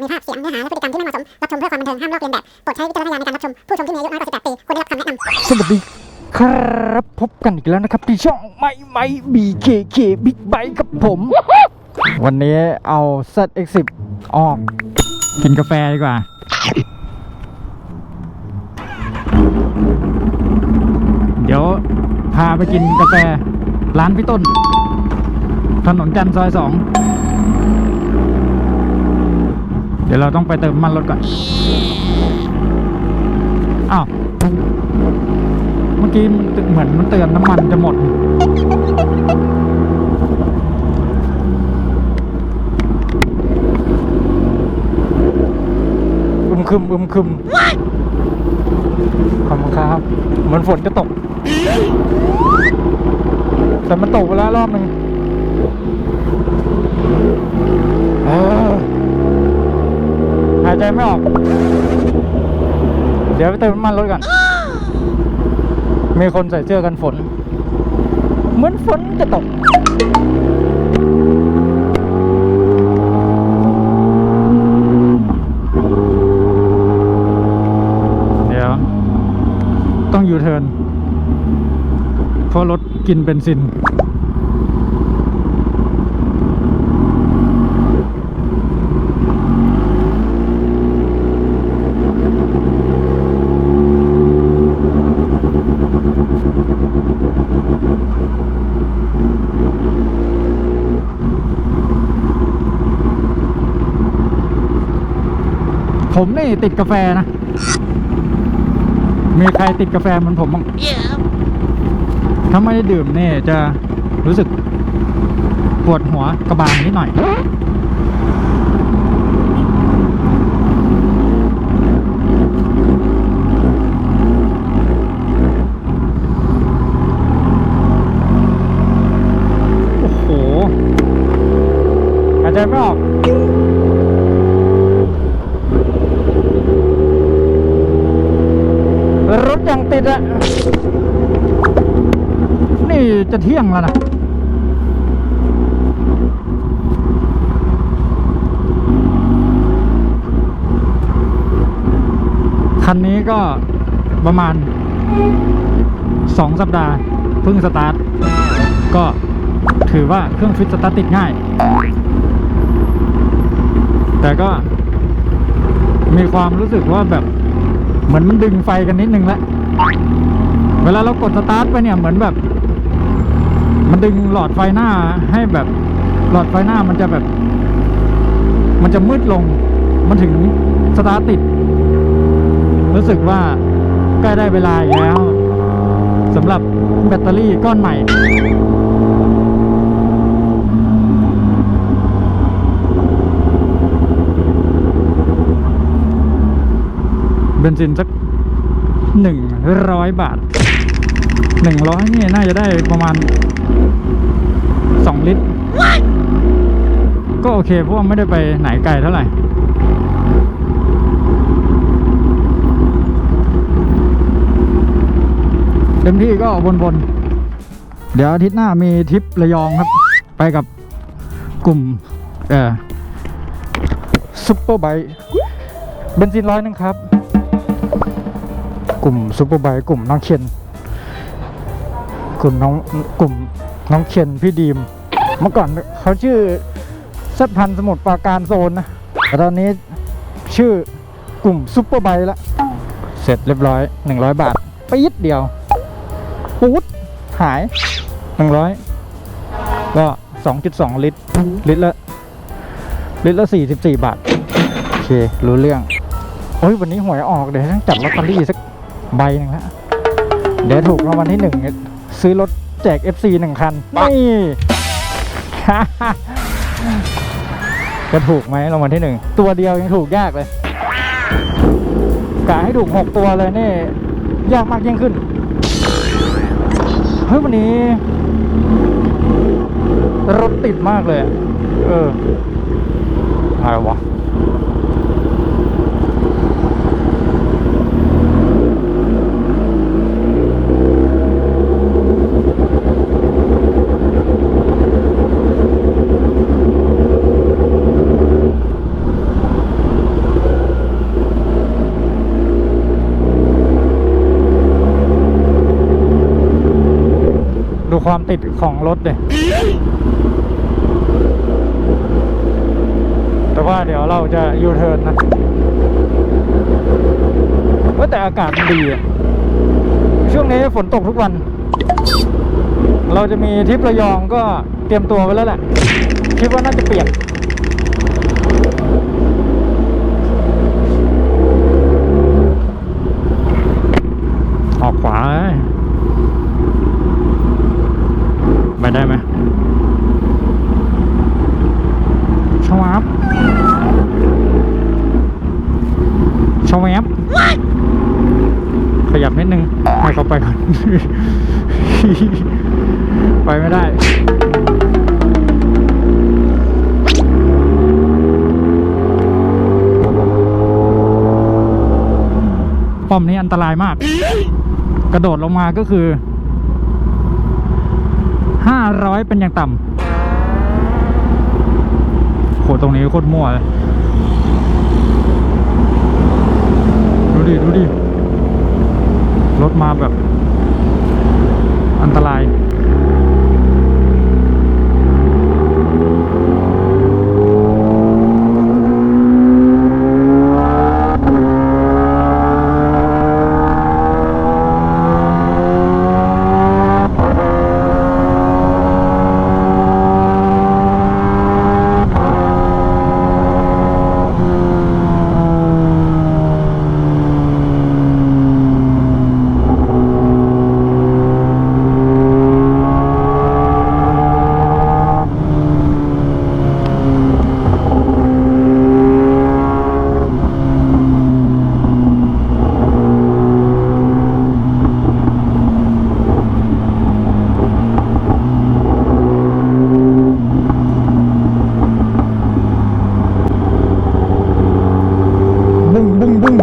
มีภาพเสียงเนื้อหาและพฤติกรรมที่ไม่เหมาะสม รับชมเพื่อความบันเทิงห้ามลอกเลียนแบบ โปรดใช้วิจารณญาณในการรับชม ผู้ชมที่มีอายุน้อยกว่า 18 ปีควรได้รับคำแนะนำ สวัสดีครับพบกันอีกแล้วนะครับที่ช่องไม่ไม่ BKK Big Bike กับผม วันนี้เอา ZX10 ออก กินกาแฟดีกว่า เดี๋ยวพาไปกินกาแฟร้านพี่ต้น ถนนจันทร์ซอยสอง ดี๋ยวเราต้องไปเติมน้ำมันรถก่อน อ้าว เมื่อกี้มันตึเหมือนมันเตือนน้ำมันจะหมด อึมคึมอึมคึมขอบคุณครับ เหมือนฝนจะตก แต่มันตกไปแล้วรอบหนึ่งเออหาย ใจไม่ออก เดี๋ยวไปเติมน้ำมันรถก่อน มีคนใส่เสื้อกันฝน เหมือนฝนจะตกเดี๋ยวต้องยูเทิร์นเพราะรถกินเบนซิน ผมนี่ติดกาแฟนะ มีใครติดกาแฟเหมือนผมบ้างถ้าไม่ได้ดื่มนี่จะรู้สึกปวดหัวกระบาลนิดหน่อย โอ้โหหายใจไม่ออก รถยังติดอะนี่ จะเที่ยงแล้วนะคันนี้ก็ประมาณ 2 สัปดาห์เพิ่งสตาร์ท ก็ถือว่าเครื่องฟิตสตาร์ทติดง่าย แต่ก็มีความรู้สึกว่าแบบเหมือนมันดึงไฟกันนิดนึงแล้ว เวลาเรากดสตาร์ทไปเนี่ยเหมือนแบบ มันดึงหลอดไฟหน้าให้แบบหลอดไฟหน้ามันจะแบบ มันจะมืดลง มันถึงสตาร์ติด รู้สึกว่าใกล้ได้เวลาแล้วสำหรับแบตเตอรี่ก้อนใหม่เบนซินสักหนึ่งร้อยบาทหนึ่งร้อยนี่น่าจะได้ประมาณ สองลิตร ก็โอเคเพราะว่าไม่ได้ไปไหนไกลเท่าไหร่เต็มที่ก็วนๆ เดี๋ยวอาทิตย์หน้ามีทริประยองครับ ไปกับกลุ่ม เอ่อซุปเปอร์ไบค์เบนซินร้อยหนึงครับ กลุ่มซูเปอร์ไบค์กลุ่มน้องเคนกลุ่มน้องกลุ่ม น้องเคนพี่ดีม เมื่อก่อนเขาชื่อสัตพันธ์สมุทรปราการโซนนะแต่ตอนนี้ชื่อกลุ่มซูเปอร์ไบละ เสร็จเรียบร้อย 100 บาทปี๊ดเดียวปูดหาย 100 ก็ 2.2 ลิตร ลิตรละ ลิตรละ 44 บาท โอเค รู้เรื่องโอ้ยวันนี้หวยออกเดี๋ยวต้องจัดลอตเตอรี่สักใบหนึ่งละเดี๋ยวถูกรางวัลที่หนึ่งซื้อรถ แจก FC หนึ่งคัน นี่ จะถูกไหมรางวัลที่หนึ่ง ตัวเดียวยังถูกยากเลยกะให้ถูกหกตัวเลยนี่ ยากมากยิ่งขึ้น เฮ้ย วันนี้ รถติดมากเลยอะเอออะไรวะ ความติดของรถเลยแต่ว่าเดี๋ยวเราจะยูเทิร์นนะว่าแต่อากาศมันดีอะช่วงนี้ฝนตกทุกวัน เราจะมีทริประยองก็เตรียมตัวไว้แล้วแหละ คิดว่าน่าจะเปียก ออกขวาเอ้ยไปได้ไหมชวับชวับขยับนิดนึง ให้เขา ไปไปไม่ได้ป้อมนี้อันตรายมาก กระโดดลงมาก็คือ ห้าร้อยเป็นอย่างต่ำโหตรงนี้โคตรมั่วเลย ดูดิ ดูดิ รถมาแบบ อันตราย บุ้งบุ้งบุ้ง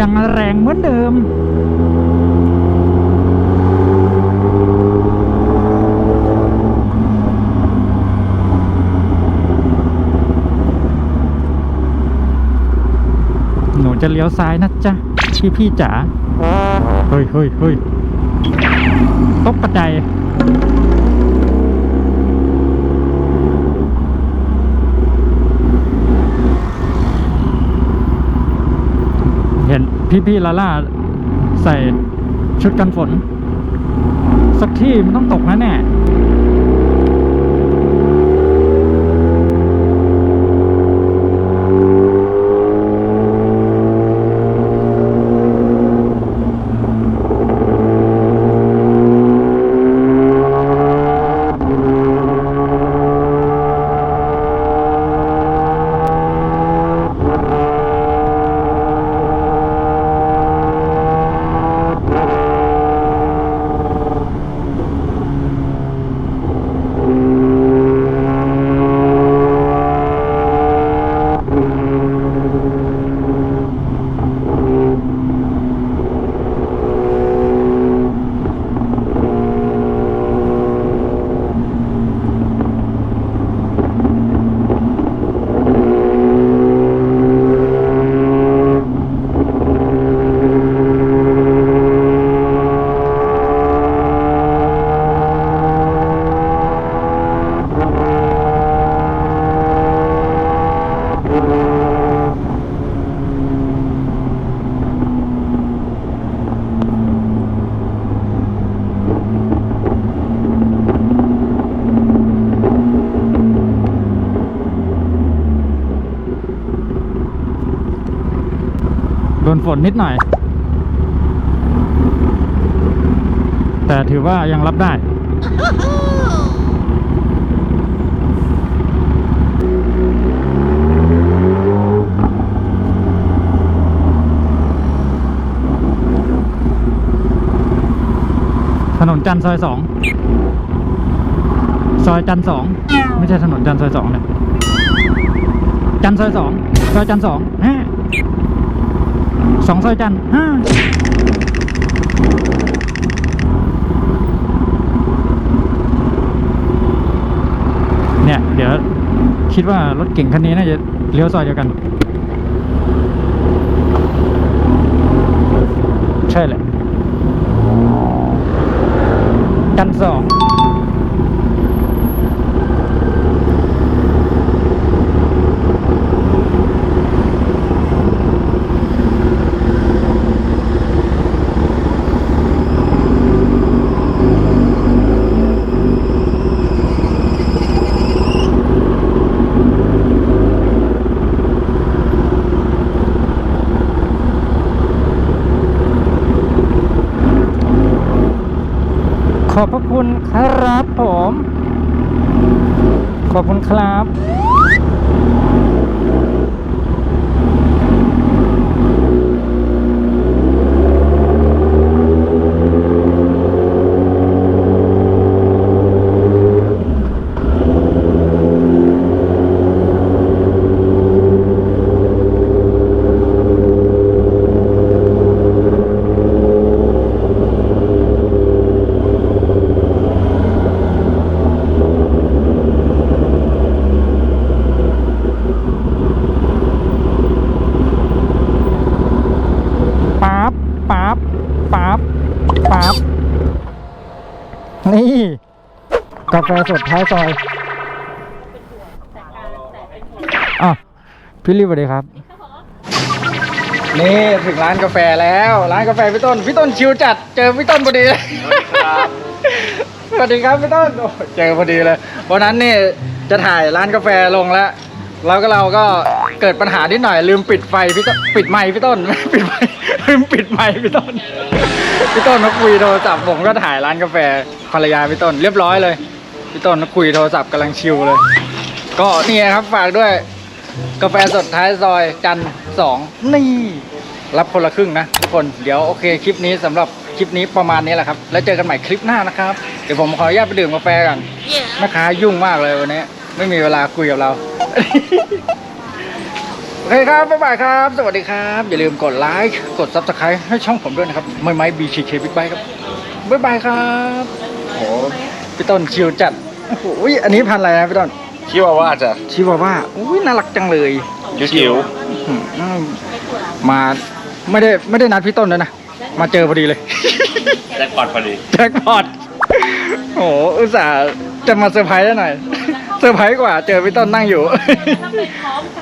ยังแรงเหมือนเดิม หนูจะเลี้ยวซ้ายนะจ๊ะ พี่พี่จ๋า เฮ้ยเฮ้ยเฮ้ยตกกระจายเห็น พี่ๆลาล่าใส่ชุดกันฝน สักที่มันต้องตกนะแน่ ฝนนิดหน่อย แต่ถือว่ายังรับได้ ถนนจันทร์ซอยสอง ซอยจันทร์สอง ไม่ใช่ถนนจันทร์ซอยสองเนี่ยจันทร์ซอยสอง ซอยจันทร์สองฮะ องซอยจันห้าเนี่ย เดี๋ยวคิดว่ารถเก่งคันนี้น่าจะเลี้ยวซอยเดียวกัน ใช่แหละจันสอง ขอบพระคุณครับ ผม ขอบคุณครับ ปั๊บปั๊บปั๊บปั๊บ นี่ กา แฟสดท้ายซอยอะพี่รีบสวัสดีครับ นี่ถึงร้านกาแฟแล้ว ร้านกาแฟพี่ต้น พี่ต้นชิวจัด เจอพี่ต้นพอดีเลยสวัสดีครับพี่ต้นโอ้เจอพอดีเลย วันนั้นนี่จะถ่ายร้านกาแฟลงแล้ว แล้วก็เราก็เกิดปัญหานิดหน่อย ลืมปิดไฟพี่ต้นปิดไมค์พี่ต้นไม่ปิดไมค์ลืมปิดไมค์พี่ต้น พี่ต้นมาคุยโทรศัพท์ผมก็ถ่ายร้านกาแฟภรรยาพี่ต้นเรียบร้อยเลย พี่ต้นมาคุยโทรศัพท์กำลังชิลเลย ก็นี่ครับฝากด้วย กาแฟสดท้ายซอยจันสองนี่ รับคนละครึ่งนะทุกคนเดี๋ยวโอเคคลิปนี้สำหรับคลิปนี้ประมาณนี้แหละครับ แล้วเจอกันใหม่คลิปหน้านะครับ เดี๋ยวผมขออนุญาตไปดื่มกาแฟกันแม่ค้ายุ่งมากเลยวันนี้ ไม่มีเวลาคุยกับเรา โอเคครับ บ๊ายบายครับ สวัสดีครับ อย่าลืมกดไลค์กด subscribe ให้ช่องผมด้วยนะครับ ไม่ไม้ BKK Big Bike ครับ บ๊ายบายครับโอ้ พี่ต้นชิวจัดโอ้โหอันนี้พันธุ์อะไรนะพี่ต้นคิดว่าว่าจะชิวาว่าอุ้ยน่ารักจังเลยจิ๋วอืมมาไม่ได้ไม่ได้นัดพี่ต้นเลยนะมาเจอพอดีเลย แจ็คพอตพอดี แจ็คพอตโอ้โหอุตส่าห์จะมาเซอร์ไพรส์แล้วหน่อย เซอร์ไพรส์กว่า เจอพี่ต้นนั่งอยู่ถ้าไปพร้อมกัน